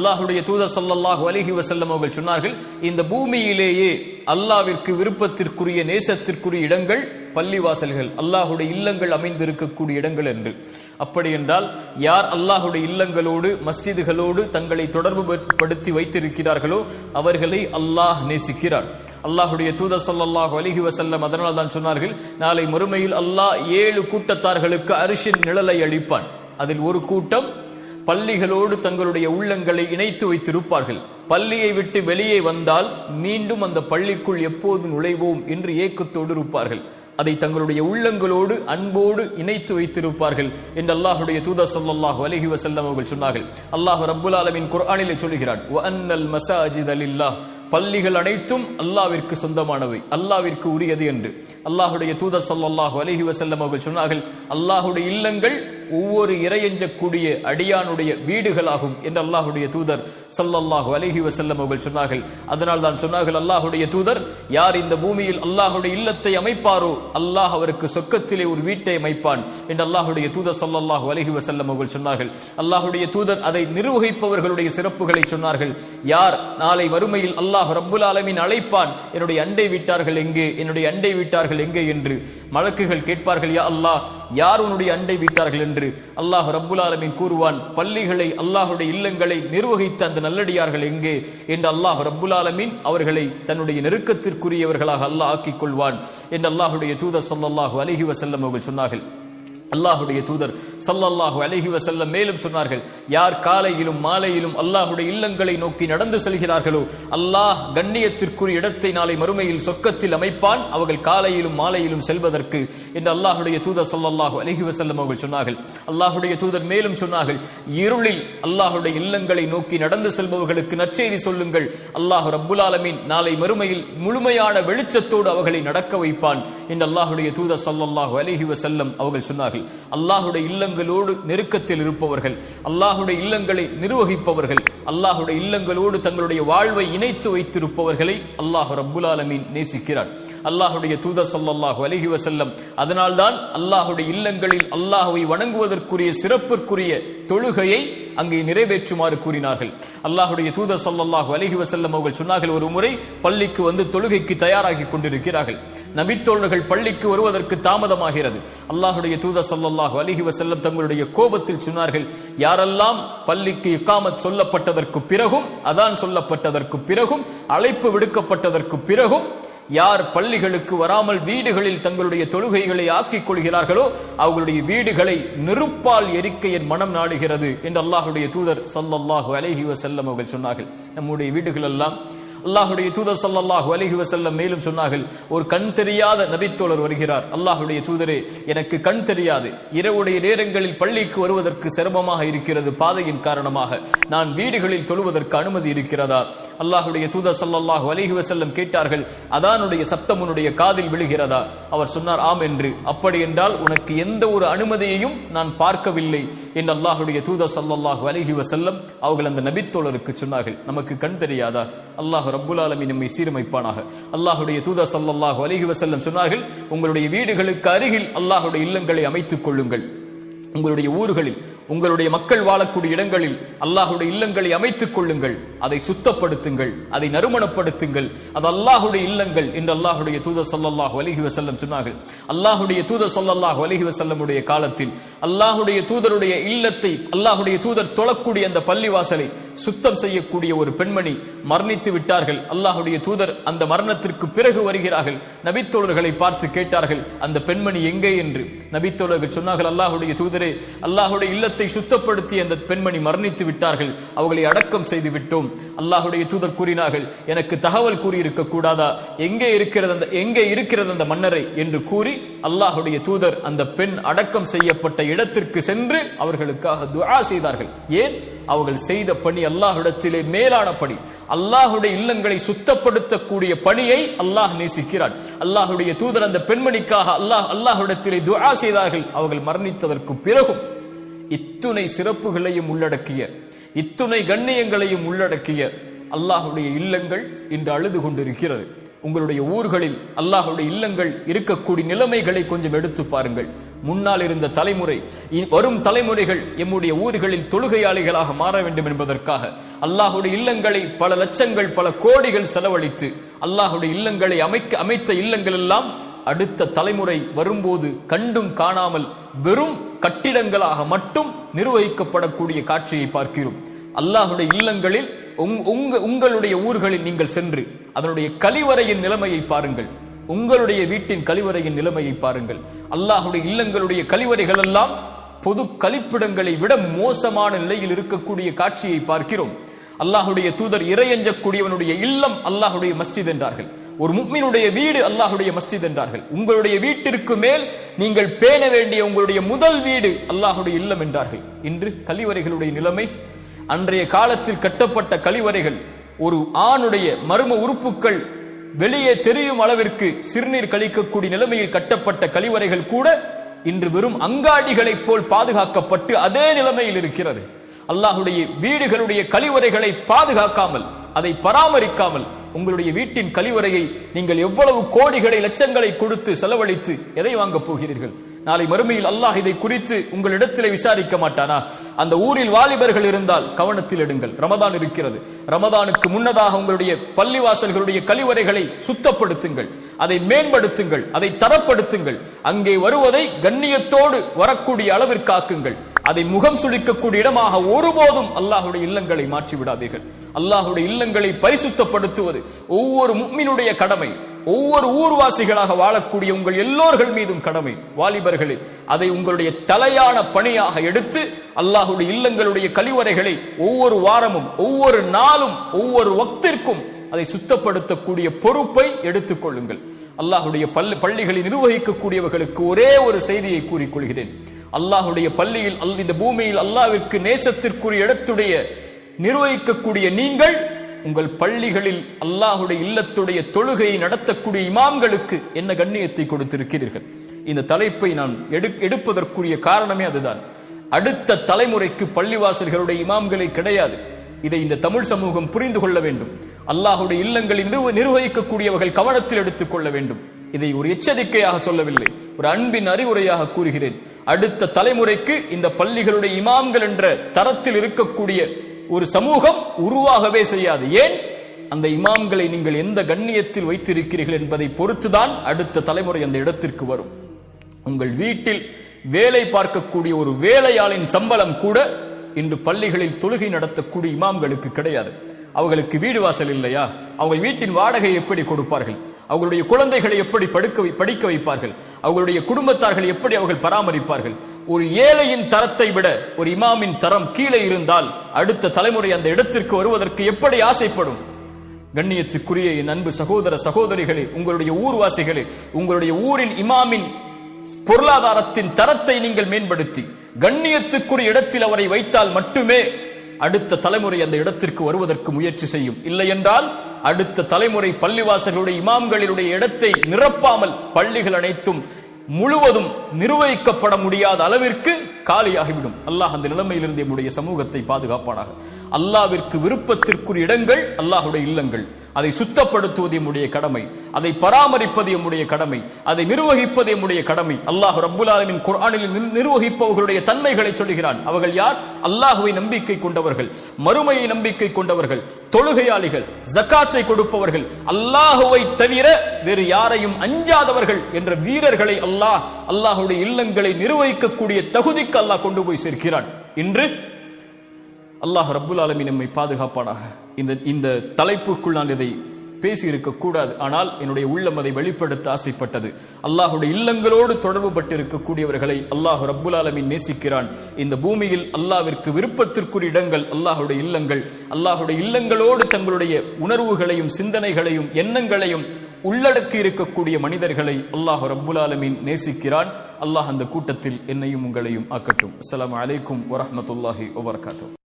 அல்லாஹுடைய தூதர் ஸல்லல்லாஹு அலிஹி வசல்லம் அவர்கள் சொன்னார்கள் இந்த பூமியிலேயே அல்லாவிற்கு விருப்பத்திற்குரிய நேசத்திற்குரிய இடங்கள் பள்ளிவாசல்கள் அல்லாஹுடைய இல்லங்கள் அமைந்திருக்கக்கூடிய இடங்கள் என்று. அப்படி என்றால் யார் அல்லாஹுடைய இல்லங்களோடு மஸ்ஜிதுகளோடு தங்களை தொடர்பு படுத்தி வைத்திருக்கிறார்களோ அவர்களை அல்லாஹ் நேசிக்கிறார். அல்லாஹுடைய தூதர் ஸல்லல்லாஹு அலிஹி வசல்லம் அதனால் தான் சொன்னார்கள் நாளை மறுமையில் அல்லாஹ் ஏழு கூட்டத்தார்களுக்கு அரிசின் நிழலை அளிப்பான். அதில் ஒரு கூட்டம் பள்ளிகளோடு தங்களுடைய உள்ளங்களை இணைத்து வைத்திருப்பார்கள். பள்ளியை விட்டு வெளியே வந்தால் மீண்டும் அந்த பள்ளிக்குள் எப்போது நுழைவோம் என்று ஏக்கத்தோடு இருப்பார்கள். அதை தங்களுடைய உள்ளங்களோடு அன்போடு இணைத்து வைத்திருப்பார்கள் என்று அல்லாஹுடைய தூதர் ஸல்லல்லாஹு அலஹி வசல்லம் அவர்கள் சொன்னார்கள். அல்லாஹ் ரப்புல் ஆலமின் குர்ஆனிலே சொல்கிறான் வ அன்னல் மசாஜித பள்ளிகள் அனைத்தும் அல்லாவிற்கு சொந்தமானவை அல்லாவிற்கு உரியது என்று. அல்லாஹுடைய தூதர் சொல்லல்லாஹு அலஹி வசல்லம் அவர்கள் சொன்னார்கள் அல்லாஹுடைய இல்லங்கள் ஒவ்வொரு இறையஞ்சக்கூடிய அடியானுடைய வீடுகளாகும் என்று அல்லாஹுடைய தூதர் சல்லல்லாஹு அலஹி வசல்லம் அவர்கள் சொன்னார்கள். அதனால் தான் சொன்னார்கள் அல்லாஹுடைய தூதர் யார் இந்த பூமியில் அல்லாஹுடைய இல்லத்தை அமைப்பாரோ அல்லாஹ் அவருக்கு சொக்கத்திலே ஒரு வீட்டை அமைப்பான். என்று அல்லாஹுடைய தூதர் சல்லல்லாஹு அலஹி வசல்லம் அவர்கள் சொன்னார்கள். அல்லாஹுடைய தூதர் அதை நிர்வகிப்பவர்களுடைய சிறப்புகளை சொன்னார்கள். யார் நாளை வறுமையில் அல்லாஹ் ரப்புல் ஆலமின் அழைப்பான்? என்னுடைய அண்டை வீட்டார்கள் எங்கே? என்னுடைய அண்டை வீட்டார்கள் எங்கே? என்று மலக்குகள் கேட்பார்கள் யா அல்லாஹ் யார் உன்னுடைய அண்டை வீட்டார்கள் என்று அல்லாஹ் ரப்புல் ஆலமீன் கூறுவான்? பள்ளிகளை அல்லாஹுடைய இல்லங்களை நிர்வகித்த அந்த நல்லடியார்கள் எங்கே? என்று அல்லாஹ் ரப்புல் ஆலமின் அவர்களை தன்னுடைய நெருக்கத்திற்குரியவர்களாக அல்லாஹ் ஆக்கிக் கொள்வான். என்று அல்லாஹுடைய தூதர் சொல்லல்லாஹு அலைஹி வசல்லம் அவர்கள் சொன்னார்கள். அல்லாஹுடைய தூதர் சல்லல்லாஹு அலஹி வஸல்லம் மேலும் சொன்னார்கள் யார் காலையிலும் மாலையிலும் அல்லாஹுடைய இல்லங்களை நோக்கி நடந்து செல்கிறார்களோ அல்லாஹ் கண்ணியத்திற்குரிய இடத்தை நாளை மறுமையில் சொக்கத்தில் அமைப்பான். அவர்கள் காலையிலும் மாலையிலும் செல்வதற்கு. என்று அல்லாஹுடைய தூதர் சல்லல்லாஹு அலஹி வசல்லம் அவர்கள் சொன்னார்கள். அல்லாஹுடைய தூதர் மேலும் சொன்னார்கள் இருளில் அல்லாஹுடைய இல்லங்களை நோக்கி நடந்து செல்பவர்களுக்கு நற்செய்தி சொல்லுங்கள். அல்லாஹ் ரப்புல் ஆலமீன் நாளை மறுமையில் முழுமையான வெளிச்சத்தோடு அவர்களை நடக்க வைப்பான். என்று அல்லாஹுடைய தூதர் சல்லல்லாஹு அலஹி வசல்லம் அவர்கள் சொன்னார்கள். அல்லாஹுடைய இல்லங்களோடு நெருக்கத்தில் இருப்பவர்கள் அல்லாஹுடைய இல்லங்களை நிர்வகிப்பவர்கள் அல்லாஹுடைய இல்லங்களோடு தங்களுடைய வாழ்வை இணைத்து வைத்திருப்பவர்களை அல்லாஹு ரப்புல் ஆலமீன் நேசிக்கிறார். அல்லாஹுடைய தூதர் ஸல்லல்லாஹு அலஹி வசல்லம் அதனால்தான் அல்லாஹுடைய இல்லங்களில் அல்லாஹுவை வணங்குவதற்குரிய சிறப்பிற்குரிய தொழுகையை அங்கே நிறைவேற்றுமாறு கூறினார்கள். அல்லாஹுடைய தூதர் சொல்லல்லாஹு அலஹி வசல்லம் அவர்கள் சொன்னார்கள் ஒரு முறை பள்ளிக்கு வந்து தொழுகைக்கு தயாராகி கொண்டிருக்கிறார்கள். நபித்தோழர்கள் பள்ளிக்கு வருவதற்கு தாமதமாகிறது. அல்லாஹுடைய தூதர் சொல்லல்லாஹு அலஹி வசல்லம் தங்களுடைய கோபத்தில் சொன்னார்கள் யாரெல்லாம் பள்ளிக்கு இக்காமத் சொல்லப்பட்டதற்கு பிறகும் அதான் சொல்லப்பட்டதற்கு பிறகும் அழைப்பு விடுக்கப்பட்டதற்கு பிறகும் யார் பள்ளிகளுக்கு வராமல் வீடுகளில் தங்களுடைய தொழுகைகளை ஆக்கிக் கொள்கிறார்களோ அவர்களுடைய வீடுகளை நெருப்பால் எரிக்க என் மனம் நாடுகிறது என்று அல்லாஹுடைய தூதர் ஸல்லல்லாஹு அலைஹி வசல்லம் அவர்கள் சொன்னார்கள். நம்முடைய வீடுகள் எல்லாம் அல்லாஹுடைய தூதர் ஸல்லல்லாஹு அலிஹி வசல்லம் மேலும் சொன்னார்கள் ஒரு கண் தெரியாத நபித்தோழர் வருகிறார். அல்லாஹுடைய தூதரே எனக்கு கண் தெரியாது. இரவுடைய நேரங்களில் பள்ளிக்கு வருவதற்கு சிரமமாக இருக்கிறது பாதையின் காரணமாக. நான் வீடுகளில் தொழுவதற்கு அனுமதி இருக்கிறதா? அல்லாஹுடைய தூதர் சல்லாஹு அலிஹி வசல்லம் கேட்டார்கள் அதானுடைய சப்தமுனுடைய உன்னுடைய காதில் விழுகிறதா? அவர் சொன்னார் ஆம் என்று. அப்படி என்றால் உனக்கு எந்த ஒரு அனுமதியையும் நான் பார்க்கவில்லை. என்று அல்லாஹுடைய தூதர் சல்லாஹு அலிஹி வசல்லம் அவர்கள் அந்த நபித்தோழருக்கு சொன்னார்கள் நமக்கு கண் தெரியாதா? அல்லாஹ் ரப்புல் நம்மை சீரமைப்பானாக. அல்லாஹுடைய தூதா சல்லாஹு அலைஹி வசல்லம் சொன்னார்கள் உங்களுடைய வீடுகளுக்கு அருகில் அல்லாஹுடைய இல்லங்களை அமைத்துக் கொள்ளுங்கள். உங்களுடைய ஊர்களில் உங்களுடைய மக்கள் வாழக்கூடிய இடங்களில் அல்லாஹுடைய இல்லங்களை அமைத்துக் கொள்ளுங்கள். அதை சுத்தப்படுத்துங்கள் அதை நறுமணப்படுத்துங்கள். அது அல்லாஹுடைய இல்லங்கள் என்று அல்லாஹுடைய தூதர் ஸல்லல்லாஹு அலைஹி வசல்லம் சொன்னார்கள். அல்லாஹுடைய தூதர் ஸல்லல்லாஹு அலைஹி வசல்லமுடைய காலத்தில் அல்லாஹுடைய தூதருடைய இல்லத்தை அல்லாஹுடைய தூதர் தொழக்கூடிய அந்த பள்ளிவாசலை சுத்தம் செய்யக்கூடிய ஒரு பெண்மணி மரணித்து விட்டார்கள். அல்லாஹுடைய தூதர் அந்த மரணத்திற்கு பிறகு வருகிறார்கள். நபித்தோழர்களை பார்த்து கேட்டார்கள் அந்த பெண்மணி எங்கே? என்று. நபித்தோழர்கள் சொன்னார்கள் அல்லாஹுடைய தூதரே அல்லாஹுடைய இல்லத்தை சுத்தப்படுத்தி அந்த பெண்மணி மரணித்து விட்டார்கள். அவர்களை அடக்கம் செய்து விட்டோம். அல்லாஹுடைய தூதர் கூறினார்கள். எனக்கு தகவல் கூறியிருக்க கூடாதா? எங்கே இருக்கிறது அந்த எங்கே இருக்கிறது அந்த மன்னரை? என்று கூறி அல்லாஹுடைய தூதர் அந்த பெண் அடக்கம் செய்யப்பட்ட இடத்திற்கு சென்று அவர்களுக்காக துஆ செய்தார்கள். ஏன்? அவர்கள் செய்த பணி அல்லாஹ்விடத்திலே மேலான பணி. அல்லாஹுடைய இல்லங்களை சுத்தப்படுத்தக்கூடிய பணியை அல்லாஹ் நேசிக்கிறான். அல்லாஹுடைய தூதர் அந்த பெண்மணிக்காக அல்லாஹ் அல்லாஹ்விடத்திலே துஆ செய்தார்கள். அவர்கள் மரணித்ததற்கு பிறகும் இத்துணை சிறப்புகளையும் உள்ளடக்கிய இத்துணை கண்ணியங்களையும் உள்ளடக்கிய அல்லாஹுடைய இல்லங்கள் இன்று அழுது கொண்டிருக்கிறது. உங்களுடைய ஊர்களில் அல்லாஹுடைய இல்லங்கள் இருக்கக்கூடிய நிலைமைகளை கொஞ்சம் எடுத்து பாருங்கள். முன்னால் இருந்த தலைமுறை இ- வரும் தலைமுறைகள் எம்முடைய ஊர்களில் தொழுகையாளிகளாக மாற வேண்டும் என்பதற்காக அல்லாஹுடைய இல்லங்களை பல லட்சங்கள் பல கோடிகள் செலவழித்து அல்லாஹுடைய இல்லங்களை அமைக்க அமைத்த இல்லங்கள் எல்லாம் அடுத்த தலைமுறை வரும்போது கண்டும் காணாமல் வெறும் கட்டிடங்களாக மட்டும் நிர்வகிக்கப்படக்கூடிய காட்சியை பார்க்கிறோம். அல்லாஹுடைய இல்லங்களில் உங்- உங்க உங்களுடைய ஊர்களில் நீங்கள் சென்று அதனுடைய கழிவறையின் நிலைமையை பாருங்கள். உங்களுடைய வீட்டின் கழிவறையின் நிலைமையை பாருங்கள். அல்லாஹுடைய இல்லங்களுடைய கழிவறைகள் எல்லாம் பொது கழிப்பிடங்களை விட மோசமான நிலையில் இருக்கக்கூடிய காட்சியை பார்க்கிறோம். அல்லாஹுடைய தூதர் இறையஞ்சக்கூடியவனுடைய இல்லம் அல்லாஹுடைய மஸ்ஜித் என்றார்கள். ஒரு முக்மினுடைய வீடு அல்லாஹுடைய மஸ்ஜித் என்றார்கள். உங்களுடைய வீட்டிற்கு மேல் நீங்கள் பேண வேண்டிய உங்களுடைய முதல் வீடு அல்லாஹுடைய இல்லம் என்றார்கள். இன்று கழிவறைகளுடைய நிலைமை அன்றைய காலத்தில் கட்டப்பட்ட கழிவறைகள் ஒரு ஆணுடைய மர்ம உறுப்புகள் வெளியே தெரியும் அளவிற்கு சிறுநீர் கழிக்கக்கூடிய நிலைமையில் கட்டப்பட்ட கழிவறைகள் கூட இன்று வெறும் அங்காடிகளைப் போல் பாதுகாக்கப்பட்டு அதே நிலைமையில் இருக்கிறது. அல்லாஹுடைய வீடுகளுடைய கழிவறைகளை பாதுகாக்காமல் அதை பராமரிக்காமல் உங்களுடைய வீட்டின் கழிவறையை நீங்கள் எவ்வளவு கோடிகளை லட்சங்களை கொடுத்து செலவழித்து எதை வாங்கப் போகிறீர்கள்? நாளை மறுமையில் அல்லாஹ் இதை குறித்து உங்களிடத்திலே விசாரிக்க மாட்டானா? அந்த ஊரில் வாலிபர்கள் இருந்தால் கவனத்தில் எடுங்கள். ரமதான் இருக்கிறது. ரமதானுக்கு முன்னதாக உங்களுடைய பள்ளிவாசல்களுடைய கழிவறைகளை சுத்தப்படுத்துங்கள். அதை மேம்படுத்துங்கள். அதை தரப்படுத்துங்கள். அங்கே வருவதை கண்ணியத்தோடு வரக்கூடிய அளவிற்காக்குங்கள் அதை முகம் சுளிக்கக்கூடிய இடமாக ஒருபோதும் அல்லாஹுடைய இல்லங்களை மாற்றி விடாதீர்கள் அல்லாஹுடைய இல்லங்களை பரிசுத்தப்படுத்துவது ஒவ்வொரு முக்மினுடைய கடமை. ஒவ்வொரு ஊர்வாசிகளாக வாழக்கூடிய உங்கள் எல்லோர்கள் மீதும் கடமை. வாலிபர்களே அதை உங்களுடைய தலையான பணியாக எடுத்து அல்லாஹுடைய இல்லங்களுடைய கழிவறைகளை ஒவ்வொரு வாரமும் ஒவ்வொரு நாளும் ஒவ்வொரு வக்திற்கும் அதை சுத்தப்படுத்தக்கூடிய பொறுப்பை எடுத்துக் கொள்ளுங்கள். அல்லாஹுடைய பள்ளி பள்ளிகளை நிர்வகிக்கக்கூடியவர்களுக்கு ஒரே ஒரு செய்தியை கூறிக்கொள்கிறேன் அல்லாஹுடைய பள்ளியில் அல் இந்த பூமியில் அல்லாவிற்கு நேசத்திற்குரிய இடத்துடைய நிர்வகிக்கக்கூடிய நீங்கள் உங்கள் பள்ளிகளில் அல்லாஹுடைய இல்லத்துடைய தொழுகையை நடத்தக்கூடிய இமாம்களுக்கு என்ன கண்ணியத்தை கொடுத்திருக்கிறீர்கள்? இந்த தலைப்பை நான் எடு எடுப்பதற்குரிய காரணமே அதுதான். அடுத்த தலைமுறைக்கு பள்ளிவாசல்களுடைய இமாம்களை கிடையாது. இதை இந்த தமிழ் சமூகம் புரிந்து கொள்ள வேண்டும். அல்லாஹுடைய இல்லங்களில் நிர்வகிக்கக்கூடியவர்கள் கவனத்தில் எடுத்துக் கொள்ள வேண்டும். இதை ஒரு எச்சரிக்கையாக சொல்லவில்லை. ஒரு அன்பின் அறிவுரையாக கூறுகிறேன். அடுத்த தலைமுறைக்கு இந்த பள்ளிகளுடைய இமாம்கள் என்ற தரத்தில் இருக்கக்கூடிய ஒரு சமூகம் உருவாகவே செய்யாது. ஏன்? அந்த இமாம்களை நீங்கள் எந்த கண்ணியத்தில் வைத்திருக்கிறீர்கள் என்பதை பொறுத்துதான் அடுத்த தலைமுறை அந்த இடத்திற்கு வரும். உங்கள் வீட்டில் வேலை பார்க்கக்கூடிய ஒரு வேலையாளின் சம்பளம் கூட இன்று பள்ளிகளில் தொழுகை நடத்தக்கூடிய இமாம்களுக்கு கிடையாது. அவர்களுக்கு வீடு வாசல் இல்லையா? அவங்க வீட்டின் வாடகை எப்படி கொடுப்பார்கள்? அவர்களுடைய குழந்தைகளை எப்படி படுக்க வை- படிக்க வைப்பார்கள்? அவர்களுடைய குடும்பத்தார்கள் எப்படி அவர்கள் பராமரிப்பார்கள்? ஒரு ஏழையின் தரத்தை விட ஒரு இமாமின் தரம் கீழே இருந்தால் அடுத்த தலைமுறை அந்த இடத்திற்கு வருவதற்கு எப்படி ஆசைப்படும்? கண்ணியத்துக்குரிய என் அன்பு சகோதர சகோதரிகளே உங்களுடைய ஊர்வாசிகளே உங்களுடைய ஊரின் இமாமின் பொருளாதாரத்தின் தரத்தை நீங்கள் மேம்படுத்தி கண்ணியத்துக்குரிய இடத்தில் அவரை வைத்தால் மட்டுமே அடுத்த தலைமுறை அந்த இடத்திற்கு வருவதற்கு முயற்சி செய்யும். இல்லை என்றால் அடுத்த தலைமுறை பள்ளிவாசர்களுடைய இமாம்களினுடைய இடத்தை நிரப்பாமல் பள்ளிகள் அனைத்தும் முழுவதும் நிர்வகிக்கப்பட முடியாத அளவிற்கு காலியாகிவிடும். அல்லாஹ் அந்த நிலைமையிலிருந்து நம்முடைய சமூகத்தை பாதுகாப்பானாக. அல்லாவிற்கு விருப்பத்திற்குரிய இடங்கள் அல்லாஹுடைய இல்லங்கள். அதை சுத்தப்படுத்துவது எம்முடைய கடமை அதை பராமரிப்பது எம்முடைய கடமை அதை நிர்வகிப்பது எம்முடைய கடமை. அல்லாஹ் ரப்புல் குரானில் நிர்வகிப்பவர்களுடைய தன்மைகளை சொல்கிறான். அவர்கள் யார்? அல்லாஹுவை நம்பிக்கை கொண்டவர்கள் மறுமையை நம்பிக்கை கொண்டவர்கள் தொழுகையாளிகள் ஜக்காத்தை கொடுப்பவர்கள். அல்லாஹுவை தவிர வேறு யாரையும் அஞ்சாதவர்கள் என்ற வீரர்களை அல்லாஹ் அல்லாஹுடைய இல்லங்களை நிர்வகிக்கக்கூடிய தகுதிக்கு அல்லாஹ் கொண்டு போய் சேர்க்கிறான். இன்று அல்லாஹ் ரப்புல் ஆலமீன் நம்மை பாதுகாப்பானாக. இந்த இந்த தலைப்புக்குள் நான் இதை பேசி இருக்கக்கூடாது ஆனால் என்னுடைய உள்ளம் அதை வெளிப்படுத்த ஆசைப்பட்டது. அல்லாஹுடைய இல்லங்களோடு தொடர்பு பட்டிருக்கக்கூடியவர்களை அல்லாஹ் ரப்புல் ஆலமீன் நேசிக்கிறான். இந்த பூமியில் அல்லாவிற்கு விருப்பத்திற்குரிய இடங்கள் அல்லாஹுடைய இல்லங்கள் அல்லாஹுடைய இல்லங்களோடு தங்களுடைய உணர்வுகளையும் சிந்தனைகளையும் எண்ணங்களையும் உள்ளடக்கி இருக்கக்கூடிய மனிதர்களை அல்லாஹ் ரப்புல் ஆலமீன் நேசிக்கிறான். அல்லாஹ் அந்த கூட்டத்தில் என்னையும் உங்களையும் ஆக்கட்டும். அஸ்லாம் அலைக்கும் வரமத்துல்லாஹி வபர்காத்தூ